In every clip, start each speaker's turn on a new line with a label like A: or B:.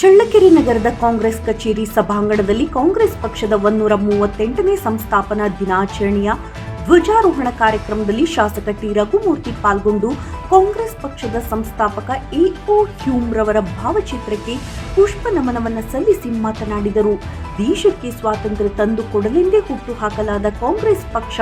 A: ಚಳ್ಳಕೆರೆ ನಗರದ ಕಾಂಗ್ರೆಸ್ ಕಚೇರಿ ಸಭಾಂಗಣದಲ್ಲಿ ಕಾಂಗ್ರೆಸ್ ಪಕ್ಷದ ಒನ್ನೂರ ಮೂವತ್ತೆಂಟನೇ ಸಂಸ್ಥಾಪನಾ ದಿನಾಚರಣೆಯ ಧ್ವಜಾರೋಹಣ ಕಾರ್ಯಕ್ರಮದಲ್ಲಿ ಶಾಸಕ ಟಿ. ರಘುಮೂರ್ತಿ ಪಾಲ್ಗೊಂಡು ಕಾಂಗ್ರೆಸ್ ಪಕ್ಷದ ಸಂಸ್ಥಾಪಕ ಎಒ ಹ್ಯೂಮ್ ರವರ ಭಾವಚಿತ್ರಕ್ಕೆ ಪುಷ್ಪ ನಮನವನ್ನು ಸಲ್ಲಿಸಿ ಮಾತನಾಡಿದರು. ದೇಶಕ್ಕೆ ಸ್ವಾತಂತ್ರ್ಯ ತಂದು ಕೊಡಲೆಂದೇ ಹುಟ್ಟುಹಾಕಲಾದ ಕಾಂಗ್ರೆಸ್ ಪಕ್ಷ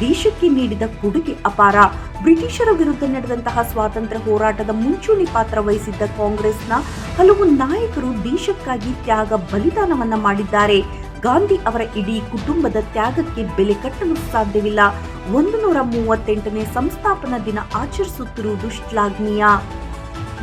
A: ದೇಶಕ್ಕೆ ನೀಡಿದ ಕೊಡುಗೆ ಅಪಾರ. ಬ್ರಿಟಿಷರ ವಿರುದ್ಧ ನಡೆದಂತಹ ಸ್ವಾತಂತ್ರ್ಯ ಹೋರಾಟದ ಮುಂಚೂಣಿ ಪಾತ್ರ ವಹಿಸಿದ್ದ ಕಾಂಗ್ರೆಸ್ನ ಹಲವು ನಾಯಕರು ದೇಶಕ್ಕಾಗಿ ತ್ಯಾಗ ಬಲಿದಾನವನ್ನ ಮಾಡಿದ್ದಾರೆ. ಗಾಂಧಿ ಅವರ ಇಡೀ ಕುಟುಂಬದ ತ್ಯಾಗಕ್ಕೆ ಬೆಲೆ ಕಟ್ಟಲು ಸಾಧ್ಯವಿಲ್ಲ. ಒಂದು ನೂರ ಮೂವತ್ತೆಂಟನೇ ಸಂಸ್ಥಾಪನಾ ದಿನ ಆಚರಿಸುತ್ತಿರುವುದು ಶ್ಲಾಘನೀಯ.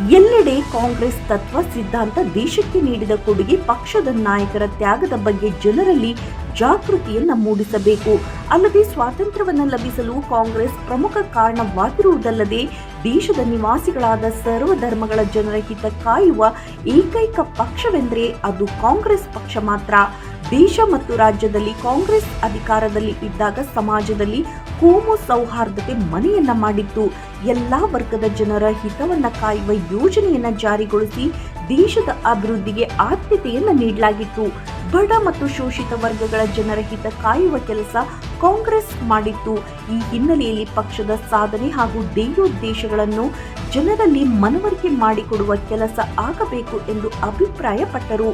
A: ಎಲ್ಲೆಡೆ ಕಾಂಗ್ರೆಸ್ ತತ್ವ ಸಿದ್ಧಾಂತ ದೇಶಕ್ಕೆ ನೀಡಿದ ಕೊಡುಗೆ ಪಕ್ಷದ ನಾಯಕರ ತ್ಯಾಗದ ಬಗ್ಗೆ ಜನರಲ್ಲಿ ಜಾಗೃತಿಯನ್ನ ಮೂಡಿಸಬೇಕು. ಅಲ್ಲದೆ ಸ್ವಾತಂತ್ರ್ಯವನ್ನು ಲಭಿಸಲು ಕಾಂಗ್ರೆಸ್ ಪ್ರಮುಖ ಕಾರಣವಾಗಿರುವುದಲ್ಲದೆ ದೇಶದ ನಿವಾಸಿಗಳಾದ ಸರ್ವ ಧರ್ಮಗಳ ಜನರ ಹಿತ ಕಾಯುವ ಏಕೈಕ ಪಕ್ಷವೆಂದರೆ ಅದು ಕಾಂಗ್ರೆಸ್ ಪಕ್ಷ ಮಾತ್ರ. ದೇಶ ಮತ್ತು ರಾಜ್ಯದಲ್ಲಿ ಕಾಂಗ್ರೆಸ್ ಅಧಿಕಾರದಲ್ಲಿ ಇದ್ದಾಗ ಸಮಾಜದಲ್ಲಿ ಕೋಮು ಸೌಹಾರ್ದತೆ ಮನೆಯನ್ನ ಮಾಡಿತ್ತು. ಎಲ್ಲಾ ವರ್ಗದ ಜನರ ಹಿತವನ್ನ ಕಾಯುವ ಯೋಜನೆಯನ್ನ ಜಾರಿಗೊಳಿಸಿ ದೇಶದ ಅಭಿವೃದ್ಧಿಗೆ ಆದ್ಯತೆಯನ್ನ ನೀಡಲಾಗಿತ್ತು. ಬಡ ಮತ್ತು ಶೋಷಿತ ವರ್ಗಗಳ ಜನರ ಹಿತ ಕಾಯುವ ಕೆಲಸ ಕಾಂಗ್ರೆಸ್ ಮಾಡಿತ್ತು. ಈ ಹಿನ್ನೆಲೆಯಲ್ಲಿ ಪಕ್ಷದ ಸಾಧನೆ ಹಾಗೂ ಧ್ಯೇಯೋದ್ದೇಶಗಳನ್ನು ಜನರಲ್ಲಿ ಮನವರಿಕೆ ಮಾಡಿಕೊಡುವ ಕೆಲಸ ಆಗಬೇಕು ಎಂದು ಅಭಿಪ್ರಾಯಪಟ್ಟರು.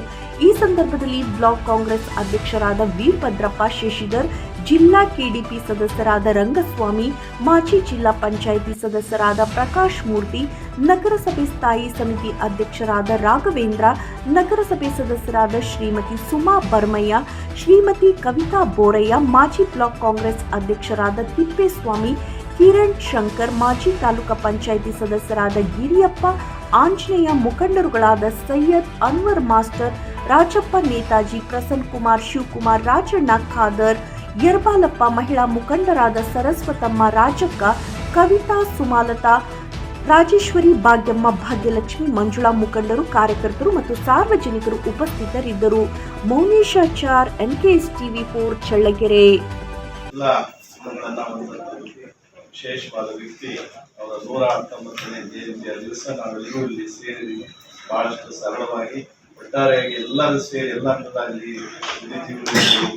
A: ಈ ಸಂದರ್ಭದಲ್ಲಿ ಬ್ಲಾಕ್ ಕಾಂಗ್ರೆಸ್ ಅಧ್ಯಕ್ಷರಾದ ವೀರಭದ್ರಪ್ಪ ಶಶಿಧರ್ ಜಿಲ್ಲಾ ಕೆಡಿಪಿ ಸದಸ್ಯರಾದ ರಂಗಸ್ವಾಮಿ, ಮಾಜಿ ಜಿಲ್ಲಾ ಪಂಚಾಯಿತಿ ಸದಸ್ಯರಾದ ಪ್ರಕಾಶ್ ಮೂರ್ತಿ, ನಗರಸಭೆ ಸ್ಥಾಯಿ ಸಮಿತಿ ಅಧ್ಯಕ್ಷರಾದ ರಾಘವೇಂದ್ರ, ನಗರಸಭೆ ಸದಸ್ಯರಾದ ಶ್ರೀಮತಿ ಸುಮಾ ಬರ್ಮಯ್ಯ, ಶ್ರೀಮತಿ ಕವಿತಾ ಬೋರಯ್ಯ, ಮಾಜಿ ಬ್ಲಾಕ್ ಕಾಂಗ್ರೆಸ್ ಅಧ್ಯಕ್ಷರಾದ ತಿಪ್ಪೇಸ್ವಾಮಿ, ಕಿರಣ್ ಶಂಕರ್, ಮಾಜಿ ತಾಲೂಕಾ ಪಂಚಾಯಿತಿ ಸದಸ್ಯರಾದ ಗಿರಿಯಪ್ಪ, ಆಂಜನೇಯ ಮುಖಂಡರುಗಳಾದ ಸೈಯದ್ ಅನ್ವರ್ ಮಾಸ್ಟರ್, ರಾಜಪ್ಪ ನೇತಾಜಿ ಪ್ರಸನ್ ಕುಮಾರ್, ಶಿವಕುಮಾರ್, ರಾಜಣ್ಣ ಖಾದರ್ ಯರ್ಬಾಲಪ್ಪ ಮಹಿಳಾ ಮುಖಂಡರಾದ ಸರಸ್ವತಮ್ಮ ರಾಜಕ್ಕ ಕವಿತಾ ಸುಮಾಲತಾ, ರಾಜೇಶ್ವರಿ ಭಾಗ್ಯಮ್ಮ, ಭಾಗ್ಯಲಕ್ಷ್ಮಿ, ಮಂಜುಳಾ ಮುಖಂಡರು, ಕಾರ್ಯಕರ್ತರು ಮತ್ತು ಸಾರ್ವಜನಿಕರು ಉಪಸ್ಥಿತರಿದ್ದರು. Mouneshachar, NKS TV four Challakere.
B: ವಿಶೇಷವಾದ ವ್ಯಕ್ತಿ. ಅವರ ನೂರ ಹತ್ತೊಂಬತ್ತನೇ ಜಯಂತಿಯ ಇಲ್ಲಿ ಸೇರಿದ್ದೀವಿ ಬಹಳಷ್ಟು ಸರಳವಾಗಿ ಒಟ್ಟಾರೆಯಾಗಿ ಎಲ್ಲರೂ ಸೇರಿ ಎಲ್ಲ ಹಂತದಲ್ಲಿ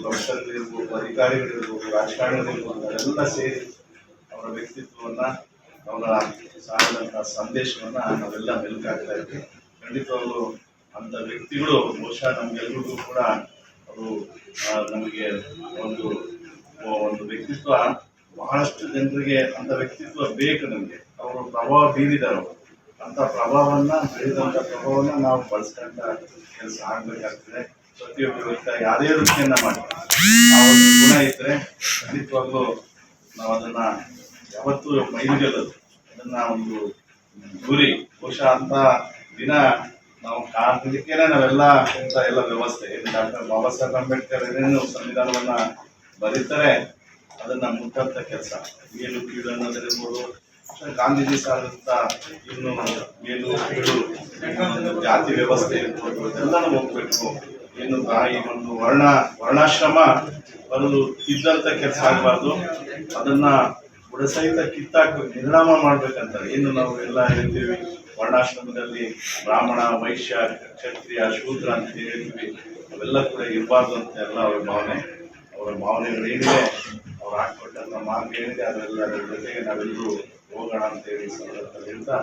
B: ಪ್ರೊಫೆಸರ್ಗಳಿರ್ಬೋದು ಅಧಿಕಾರಿಗಳಿರ್ಬೋದು, ರಾಜಕಾರಣಿಗಳಿರ್ಬೋದು, ಎಲ್ಲ ಸೇರಿ ಅವರ ವ್ಯಕ್ತಿತ್ವವನ್ನ, ಅವರ ಸಾರದಂತ ಸಂದೇಶವನ್ನ ನಾವೆಲ್ಲ ಮೆಲುಕಾಗ್ತಾ ಇದ್ವಿ. ಅವರು ಅಂತ ವ್ಯಕ್ತಿಗಳು, ಬಹುಶಃ ನಮ್ಗೆಲ್ರಿಗೂ ಕೂಡ ಅವರು ನಮಗೆ ಒಂದು ಒಂದು ವ್ಯಕ್ತಿತ್ವ, ಬಹಳಷ್ಟು ಜನರಿಗೆ ಅಂತ ವ್ಯಕ್ತಿತ್ವ ಬೇಕು ನಮಗೆ. ಅವರು ಪ್ರಭಾವ ಬೀರಿದ್ದಾರೆ ಅವರು. ಅಂತ ಪ್ರಭಾವವನ್ನ ಬೆಳೆದಂತ ಪ್ರಭಾವವನ್ನ ನಾವು ಬಳಸ್ಕೊಂತ ಕೆಲಸ ಆಗ್ಬೇಕಾಗ್ತದೆ. ಪ್ರತಿಯೊಬ್ಬ ವ್ಯಕ್ತ ಯಾರೇ ವೃತ್ತಿಯನ್ನ ಮಾಡಿ. ಆ ಒಂದು ಗುಣ ಇದ್ರೆ ಖಂಡಿತವಾಗ್ಲೂ ನಾವು ಅದನ್ನ ಯಾವತ್ತೂ ಮೈಲಿಗೆಲ್ಲದು ಅದನ್ನ ಒಂದು ಗುರಿ ಬಹುಶಃ ಅಂತ ದಿನ ನಾವು ಕಾಣಲಿಕ್ಕೇನೆ ನಾವೆಲ್ಲ ಅಂತ ಎಲ್ಲ ವ್ಯವಸ್ಥೆ. ಡಾಕ್ಟರ್ ಬಾಬಾ ಸಾಹೇಬ್ ಅಂಬೇಡ್ಕರ್ ಏನೇನು ಸಂವಿಧಾನವನ್ನ ಬರೀತಾರೆ, ಅದನ್ನ ಮುಟ್ಟಂತ ಕೆಲಸ. ಏನು ಕೀಳು ಅನ್ನೋದಿರ್ಬೋದು ಗಾಂಧೀಜಿ ಸಾರಿದಂತ ಇನ್ನು ಮೇಲು ಕೀಳು ಜಾತಿ ವ್ಯವಸ್ಥೆ ಇರ್ಬೋದು ನಾವು ಹೋಗ್ಬೇಕು. ಏನು ಈ ಒಂದು ವರ್ಣ, ವರ್ಣಾಶ್ರಮ ಬರೋದು ಇದ್ದಂತ ಕೆಲಸ ಆಗಬಾರ್ದು. ಅದನ್ನ ಬುಡಸಹಿತ ಕಿತ್ತಾಕ್ಬೇಕು ನಿರ್ಣಾಮ ಮಾಡ್ಬೇಕಂತ ಏನು ನಾವು ಎಲ್ಲ ಹೇಳ್ತೀವಿ, ವರ್ಣಾಶ್ರಮದಲ್ಲಿ ಬ್ರಾಹ್ಮಣ, ವೈಶ್ಯ, ಕ್ಷತ್ರಿಯ, ಶೂದ್ರ ಅಂತ ಹೇಳ್ತೀವಿ. ಅವೆಲ್ಲ ಕೂಡ ಇರಬಾರ್ದು ಅಂತ ಎಲ್ಲ ಅವ್ರ ಭಾವನೆ. ಅವರ ಭಾವನೆಗಳು ಏನಿದೆ ಅವ್ರು ಹಾಕ್ಕೊಟ್ಟಂತ ಮಾರ್ಗ ಏನಿದೆ ಅದೆಲ್ಲ ಜೊತೆಗೆ ನಾವೆಲ್ಲರೂ ಹೋಗೋಣ ಅಂತ ಹೇಳಿ ಸಂದರ್ಭದಲ್ಲಿ ಹೇಳ್ತಾ